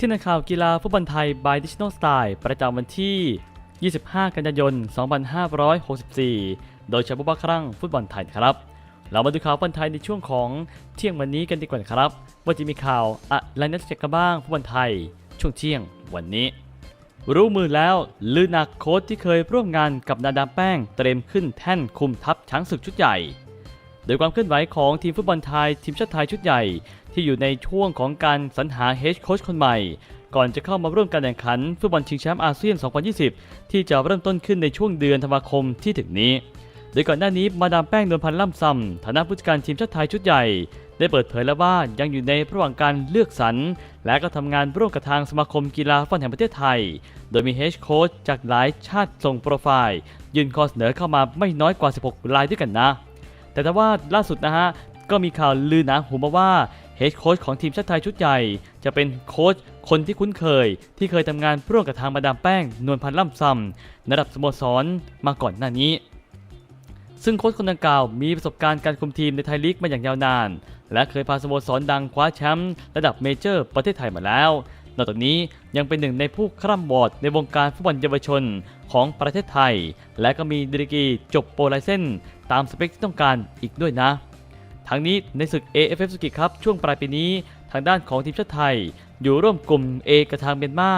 ที่ในข่าวกีฬาฟุตบอลไทย by Digital Style ประจำวันที่ 25 กันยายน 2564 โดยเฉพาะครั้งฟุตบอลไทยครับ เรามาดูข่าวฟุตบอลไทยในช่วงของเที่ยงวันนี้กันดีกว่าครับ ว่าจะมีข่าวอะไรน่าจะกันบ้างฟุตบอลไทย ช่วงเที่ยงวันนี้ รู้มือแล้วลือหนักโค้ชที่เคยร่วมงานกับนาดามแป้งเตรียมขึ้นแท่นคุมทัพช้างศึกชุดใหญ่ โดยความเคลื่อนไหวของทีมฟุตบอลไทยทีมชาติไทยชุดใหญ่ ที่อยู่ในช่วงของการสรรหาเฮดโค้ชคนใหม่ ก่อนจะเข้ามาร่วมการแข่งขันฟุตบอลชิงแชมป์อาเซียน 2020 ที่จะเริ่มต้นขึ้นในช่วงเดือนธันวาคมที่ถึงนี้ โดยก่อนหน้านี้มาดามแป้งนวลพันธ์ล่ำซำฐานะผู้จัดการทีมชาติไทยชุดใหญ่ ได้เปิดเผยแล้วว่ายังอยู่ในระหว่างการเลือกสรรและก็ทำงานร่วมกับทางสมาคมกีฬาฟุตบอลแห่งประเทศไทย โดยมีเฮดโค้ชจากหลายชาติส่งโปรไฟล์ ยื่นข้อเสนอเข้ามาไม่น้อยกว่า 16 รายด้วยกันนะ แต่ถ้าว่าล่าสุดนะฮะ ก็มีข่าวลือนาหูมาว่าเฮดโค้ชของทีมชาติไทยชุดใหญ่ จะเป็นโค้ชคนที่คุ้นเคย ที่เคยทำงานร่วมกับทางมาดามแป้ง นวลพันธ์ล่ำซำระดับสโมสรมาก่อนหน้านี้ ซึ่งโค้ชคนดังกล่าวมีประสบการณ์การคุมทีมในไทยลีกมาอย่างยาวนาน และเคยพาสโมสรดังคว้าแชมป์ระดับเมเจอร์ประเทศไทยมาแล้วนอกจากนี้ยังเป็นหนึ่งในผู้คร่ำวอดในวงการฟุตบอลเยาวชนของประเทศไทย และก็มีดีกรีจบโปรไลเซน ตามสเปคที่ต้องการอีกด้วยนะ ทั้งนี้ในศึก AFF สุกิครับช่วงปลายปีนี้ ทางด้านของทีมชาติไทย อยู่ร่วมกลุ่ม A กับทางเมียนมา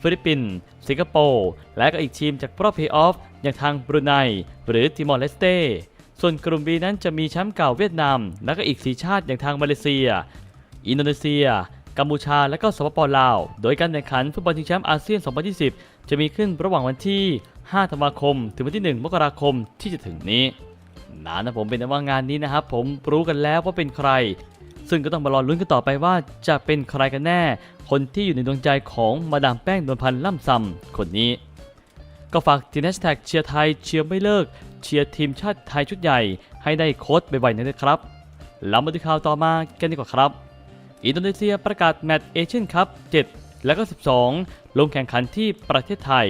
ฟิลิปปินส์สิงคโปร์และก็อีกทีมจากรอบเพย์ออฟอย่างทางบรูไนหรือติมอร์เลสเตส่วนกลุ่ม B นั้นจะมีแชมป์เก่าเวียดนาม และก็อีก4ชาติอย่างทางมาเลเซีย อินโดนีเซีย กัมพูชา และก็สปปลาว โดยการแข่งขันฟุตบอลชิงแชมป์อาเซียน 2020 จะมีขึ้นระหว่างวันที่ 5 ธันวาคม ถึงวันที่ 1 มกราคมที่จะถึงนี้ นะนะผมเป็นว่างานนี้นะครับผมรู้กันแล้วว่าเป็นใคร ซึ่งก็ต้องมารอลุ้นกันต่อไปว่าจะเป็นใครกันแน่ คนที่อยู่ในดวงใจของมาดามแป้งนวลพันธ์ล่ำซำคนนี้ ก็ฝากทีมแท็กเชียร์ไทยเชียร์ไม่เลิก เชียร์ทีมชาติไทยชุดใหญ่ ให้ได้โค้ชบ่อยๆนะครับแล้วมาดูข่าวต่อมากันดีกว่าครับ อินโดนีเซียประกาศแมตช์เอเชียนคัพ 7 และก็ 12 ลงแข่งขันที่ประเทศไทย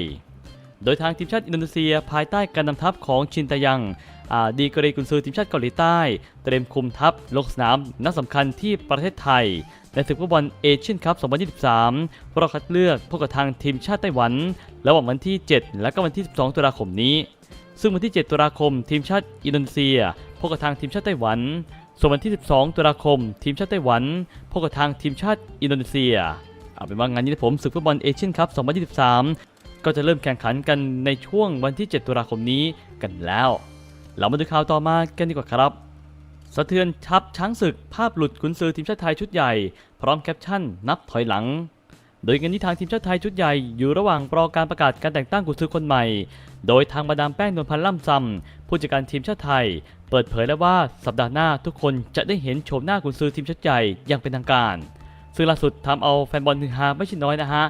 โดยทางทีมชาติอินโดนีเซียภายใต้การนำทัพของชินตายัง ดีกรีกุนซือทีมชาติเกาหลีใต้ เตรียมคุมทัพลงสนามนัดสำคัญที่ประเทศไทย ในศึกฟุตบอลเอเชียนคัพ 2023รอบคัดเลือกพบกับทางทีมชาติไต้หวัน ระหว่างวันที่ 7 และก็วันที่ 12 ตุลาคมนี้ ซึ่งวันที่ 7 ตุลาคม ทีมชาติอินโดนีเซียพบกับทางทีมชาติไต้หวัน ส่วนวันที่ 12 ตุลาคม ทีมชาติไต้หวันพบกับทางทีมชาติอินโดนีเซีย เอาเป็นว่างานนี้ผมศึกฟุตบอลเอเชียนคัพ 2023 ก็จะเริ่มแข่งขันกันในช่วงวันที่ 7 ตุลาคมนี้กันแล้ว เรามาดูข่าวต่อมากันดีกว่าครับ สะเทือนทัพช้างศึกภาพหลุดขุนซือทีมชาติไทยชุดใหญ่ พร้อมแคปชั่น นับถอยหลัง โดยงานนี้ทางทีมชาติไทยชุดใหญ่อยู่ระหว่างรอการประกาศการแต่งตั้งกุนซือคนใหม่ โดยทางมาดามแป้งนวลพันธ์ล่ำซำผู้จัดการทีมชาติไทย เปิดเผยแล้วว่าสัปดาห์หน้าทุกคนจะได้เห็นโฉมหน้ากุนซือทีมชาติใหญ่อย่างเป็นทางการ ซึ่งล่าสุดทำเอาแฟนบอลฮือฮาไม่ใช่น้อยนะฮะ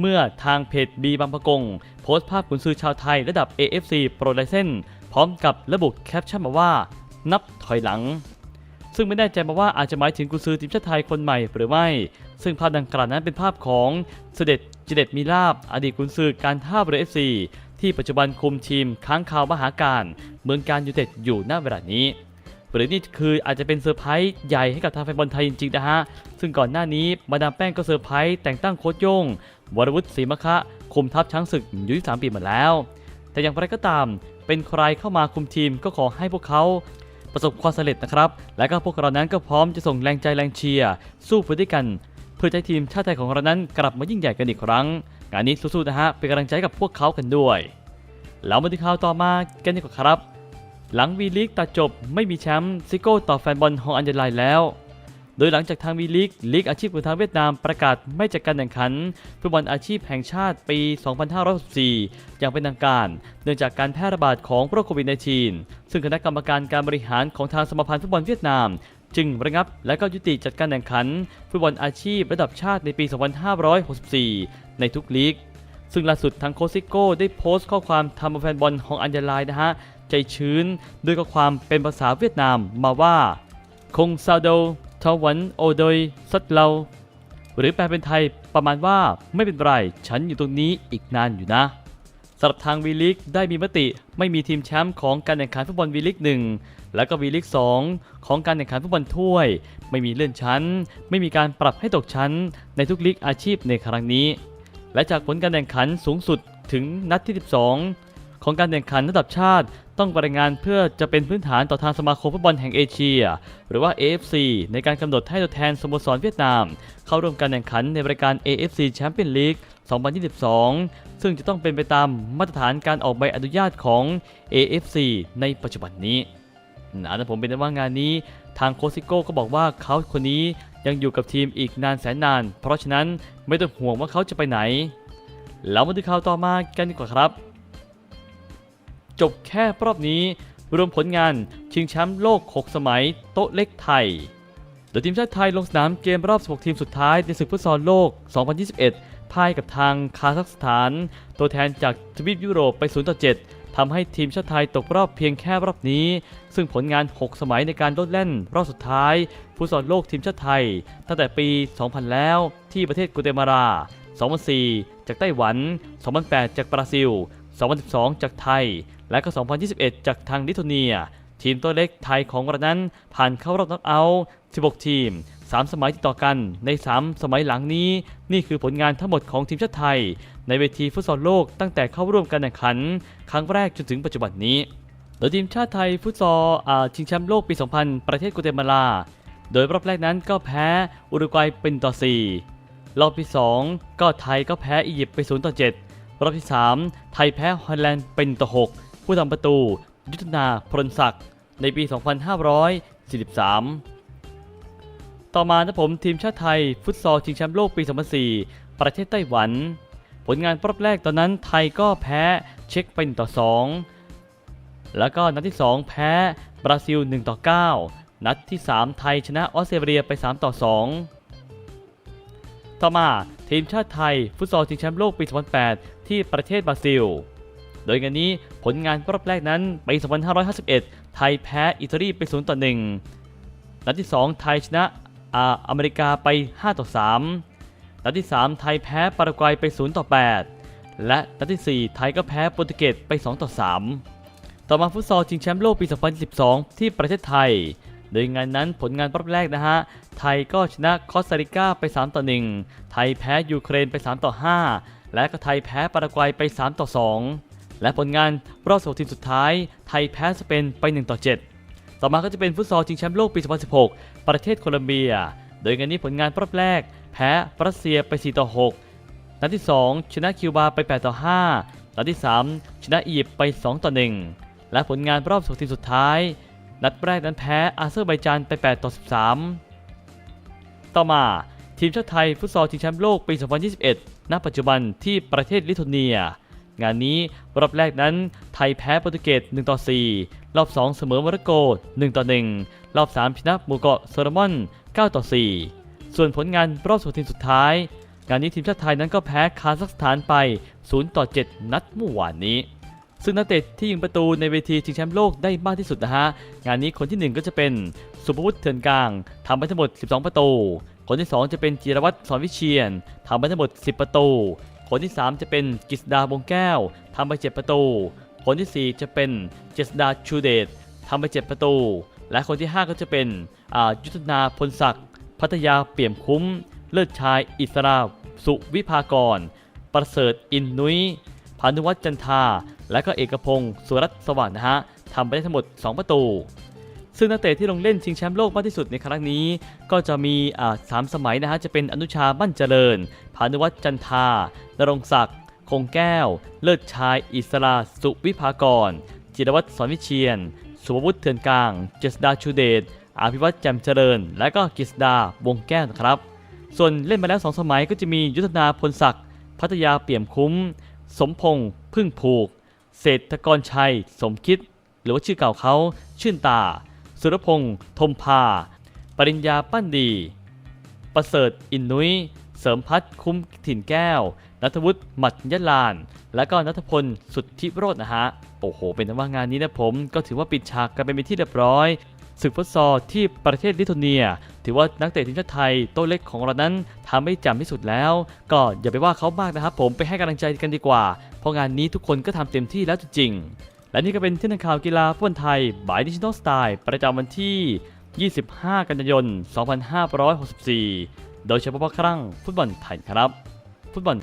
เมื่อทางเพจบีบางประกง โพสต์ภาพกุนซือชาวไทยระดับ AFC Pro l i c e n s พร้อมกับระบุแคปชั่นมาว่า นับถอยหลัง ซึ่งไม่แน่ใจมาว่าอาจจะหมายถึงกุนซือทีมชาติไทยคนใหม่หรือไม่ ซึ่งภาพดังกล่าวนั้นเป็นภาพของเสด็จจิเดตมีลาบ อดีตกุนซือการท่าเรือเอฟซีที่ปัจจุบันคุมทีมค้างคาวมหาการ เมืองการยูเต็ดอยู่ณเวลานี้หรือนี่คืออาจจะเป็นเซอร์ไพรส์ใหญ่ให้กับทางแฟนบอลไทยจริงๆนะฮะ ซึ่งก่อนหน้านี้มาดามแป้งก็เซอร์ไพรส์แต่งตั้งโค้ชโย่งวรวุฒิศรีมะคะคุมทัพช้างศึกอยู่ที่3ปีมาแล้ว แต่อย่างไรก็ตาม เป็นใครเข้ามาคุมทีมก็ขอให้พวกเขาประสบความสำเร็จนะครับ และก็พวกเรานั้นก็พร้อมจะส่งแรงใจแรงเชียร์สู้ไปด้วยกัน เพื่อให้ทีมชาติไทยของเรานั้นกลับมายิ่งใหญ่กันอีกครั้ง งานนี้สู้ๆนะฮะเป็นกำลังใจกับพวกเขากันด้วยแล้วมาดูข่าวต่อมากันดีกว่าครับ หลังวีลีกตัดจบไม่มีแชมป์ซิโก้ต่อแฟนบอลฮองอันเดอร์ไลน์แล้ว โดยหลังจากทางวีลีกลีกอาชีพของทางเวียดนามประกาศไม่จัดการแข่งขันฟุตบอลอาชีพแห่งชาติปี 2564 อย่างเป็นทางการ เนื่องจากการแพร่ระบาดของโรคโควิด -19 ซึ่งคณะกรรมการการบริหารของทางสมาพันธ์ฟุตบอลเวียดนาม จึงระงับและก็ยุติจัดการแข่งขันฟุตบอลอาชีพระดับชาติในปี 2564 ในทุกลีก ซึ่งล่าสุดทางโคซิโก้ได้โพสต์ข้อความทำแฟนบอลของอันเดอร์ไลน์นะฮะใจชื้นด้วยข้อความเป็นภาษาเวียดนามมาว่าคงซาโด ทวันโอโดยสัดเราหรือแปลเป็นไทยประมาณว่าไม่เป็นไร ฉันอยู่ตรงนี้อีกนานอยู่นะสำหรับทางวีลิกได้มีมติไม่มีทีมแชมป์ของการแข่งขันฟุตบอลวีลิก1แล้วก็วีลิก2ของการแข่งขันฟุตบอลถ้วย ไม่มีเลื่อนชั้น ไม่มีการปรับให้ตกชั้น ในทุกลีกอาชีพในครั้งนี้ และจากผลการแข่งขันสูงสุดถึงนัดที่ 12 ของการแข่งขันระดับชาติ ต้องรายงานเพื่อจะเป็นพื้นฐานต่อทางสมาคมฟุตบอลแห่งเอเชีย หรือว่า AFC ในการกำหนดให้ตัวแทนสโมสรเวียดนาม เข้าร่วมการแข่งขันในรายการ AFC Champions League 2022 ซึ่งจะต้องเป็นไปตามมาตรฐานการออกใบอนุญาตของ AFC ในปัจจุบันนี้นะแต่ผมเป็นว่างานนี้ทางโคซิโก้ก็บอกว่าเขาคนนี้ยังอยู่กับทีมอีกนานแสนนาน เพราะฉะนั้นไม่ต้องห่วงว่าเขาจะไปไหน แล้วมาดูข่าวต่อมากันดีกว่าครับ จบแค่รอบนี้ รวมผลงานชิงแชมป์โลก 6 สมัย โต๊ะเล็กไทย โดยทีมชาติไทยลงสนามเกมรอบ 16 ทีมสุดท้ายในศึกฟุตซอลโลก 2021พ่ายกับทางคาซัคสถาน ตัวแทนจากทวีปยุโรปไป0ต่อ7ทำให้ทีมชาติไทยตกรอบเพียงแค่รอบนี้ ซึ่งผลงาน 6 สมัยในการลดแล่น รอบสุดท้ายฟุตซอลโลกทีมชาติไทย ตั้งแต่ปี 2000 แล้วที่ประเทศกัวเตมาลา2004 จากไต้หวัน 2008 จากบราซิล 2012 จากไทย และก็ 2021 จากทางลิทัวเนีย ทีมตัวเล็กไทยของเรานั้นผ่านเข้ารอบน็อกเอาท์16 ทีม 3 สมัยติดต่อกันใน 3 สมัยหลังนี้ นี่คือผลงานทั้งหมดของทีมชาติไทย ในเวทีฟุตซอลโลกตั้งแต่เข้าร่วมการแข่งขัน ครั้งแรกจนถึงปัจจุบันนี้ โดยทีมชาติไทยฟุตซอลชิงแชมป์โลกปี 2000 ประเทศกัวเตมาลา โดยรอบแรกนั้นก็แพ้อุรุกวัยเป็นต่อ 4 รอบที่2ก็ไทยก็แพ้อียิปต์ไป0ต่อ7 รอบที่ 3 ไทยแพ้ฮอลแลนด์เป็นต่อ 6 ผู้ทำประตู ยุทธนาพลศักดิ์ ในปี 2543 ต่อมานะผมทีมชาติไทย ฟุตซอลชิงแชมป์โลกปี 2004 ประเทศไต้หวัน ผลงานรอบแรกตอนนั้นไทยก็แพ้เช็กเป็นต่อ 2 แล้วก็นัดที่ 2 แพ้บราซิล 1 ต่อ 9 นัดที่ 3 ไทยชนะออสเตรเลียไป 3 ต่อ 2 ต่อมาทีมชาติไทย ฟุตซอลชิงแชมป์โลกปี 2008 ที่ประเทศบราซิล โดยงานนี้ผลงานรอบแรกนั้นปี2551 ไทยแพ้อิตาลีไป 0 ต่อ 1 นัดที่ 2 ไทยชนะอาอเมริกาไป 5 ต่อ 3 นัดที่ 3 ไทยแพ้ปารากวัยไป 0 ต่อ 8 และนัดที่ 4 ไทยก็แพ้โปรตุเกสไป 2 ต่อ 3 ต่อมาฟุตซอลชิงแชมป์โลกปี 2012 ที่ประเทศไทย โดยงานนั้นผลงานรอบแรกนะฮะ ไทยก็ชนะคอสตาริกาไป 3 ต่อ 1 ไทยแพ้ยูเครนไป 3 ต่อ 5 และก็ไทยแพ้ปารากวัยไป 3 ต่อ 2 และผลงานรอบ16ทีมสุดท้าย ไทยแพ้สเปนไป 1 ต่อ 7 ต่อมาก็จะเป็นฟุตซอลชิงแชมป์โลกปี 2016 ประเทศโคลอมเบีย โดยงานนี้ผลงานรอบแรก แพ้รัสเซียไป 4 ต่อ 6 นัดที่ 2 ชนะคิวบาไป 8 ต่อ 5นัดที่ 3 ชนะอียิปต์ไป 2 ต่อ 1 และผลงานรอบ16ทีมสุดท้าย นัดแรกนั้นแพ้อาเซอร์ไบจานไป 8 ต่อ 13 ต่อมาทีมชาติไทยฟุตซอลชิงแชมป์โลกปี 2021 ณ ปัจจุบันที่ประเทศลิทัวเนีย งานนี้รอบแรกนั้นไทยแพ้โปรตุเกส 1 ต่อ 4 รอบ 2 เสมอโมร็อกโก 1 ต่อ 1 รอบ 3 ชนะหมู่เกาะโซโลมอน 9 ต่อ 4 ส่วนผลงานรอบสุดทีมสุดท้าย งานนี้ทีมชาติไทยนั้นก็แพ้คาซัคสถานไป 0 ต่อ 7 นัดเมื่อวานนี้ ซึ่งนักเตะที่ยิงประตูในเวทีชิงแชมป์โลกได้มากที่สุดนะฮะ งานนี้คนที่ 1 ก็จะเป็นสุภวุฒิเถื่อนกลางทำไปทั้งหมด 12 ประตู คนที่ 2 จะเป็นจิรวัตรสอนวิเชียนทำไปทั้งหมด 10 ประตู คนที่ 3 จะเป็นกฤษดาวงแก้วทำไป 7 ประตู คนที่ 4 จะเป็นเจษดาชูเดชทำไป 7 ประตู และคนที่ 5 ก็จะเป็นยุทธนาพลศักดิ์พัทยาเปี่ยมคุ้ม เลิศชาย อิสราสุวิภากร ประเสริฐอินนุ้ย พานุวัฒน์จันทา และก็เอกพงศ์สุรัตน์สวัสดิ์นะฮะทำไปได้ทั้งหมด 2 ประตู ซึ่งนักเตะที่ลงเล่นชิงแชมป์โลกมากที่สุดในครั้งนี้ ก็จะมีอ่าสามสมัยนะฮะจะเป็นอนุชามั่นเจริญ พานุวัฒน์จันทา นรงศักดิ์คงแก้ว เลิศชาย อิสราสุวิภากร จิรวัตรสอนวิเชียน สุภวุฒิเถื่อนกลาง เจษดาชูเดชอภิวัตรแจ่มเจริญ และก็กฤษดาวงแก้วนะครับ ส่วนเล่นมาแล้ว 2 สมัยก็จะมียุทธนาพลศักดิ์พัทยาเปี่ยมคุ้ม สมพงษ์พึ่งผูก เศรษฐกรชัย สมคิด หรือว่าชื่อเก่าเขาชื่นตา สุรพงษ์ทมพา ปริญญาปั้นดี ประเสริฐอินนุ้ย เสริมพัฒน์คุ้มถิ่นแก้ว นัทวุฒิหมัดยะลาน และก็นัทพลสุทธิโรจน์นะฮะ โอ้โห เป็นว่างานนี้นะผม ก็ถือว่าปิดฉากกันไปเป็นที่เรียบร้อย ศึกฟุตซอลที่ประเทศลิทัวเนีย ถือว่านักเตะทีมชาติไทยโต้เล็กของเรานั้นทำไม่จำที่สุดแล้ว ก็อย่าไปว่าเขามากนะครับผมไปให้กำลังใจกันดีกว่า เพราะงานนี้ทุกคนก็ทำเต็มที่แล้วจริงๆ และนี่ก็เป็นที่นักข่าวกีฬาฟุตบอลไทยบายดิจิทัลสไตล์ประจำวันที่ 25 กันยายน 2564 โดยเฉพาะครั้งฟุตบอลไทยครับ ฟุตบอล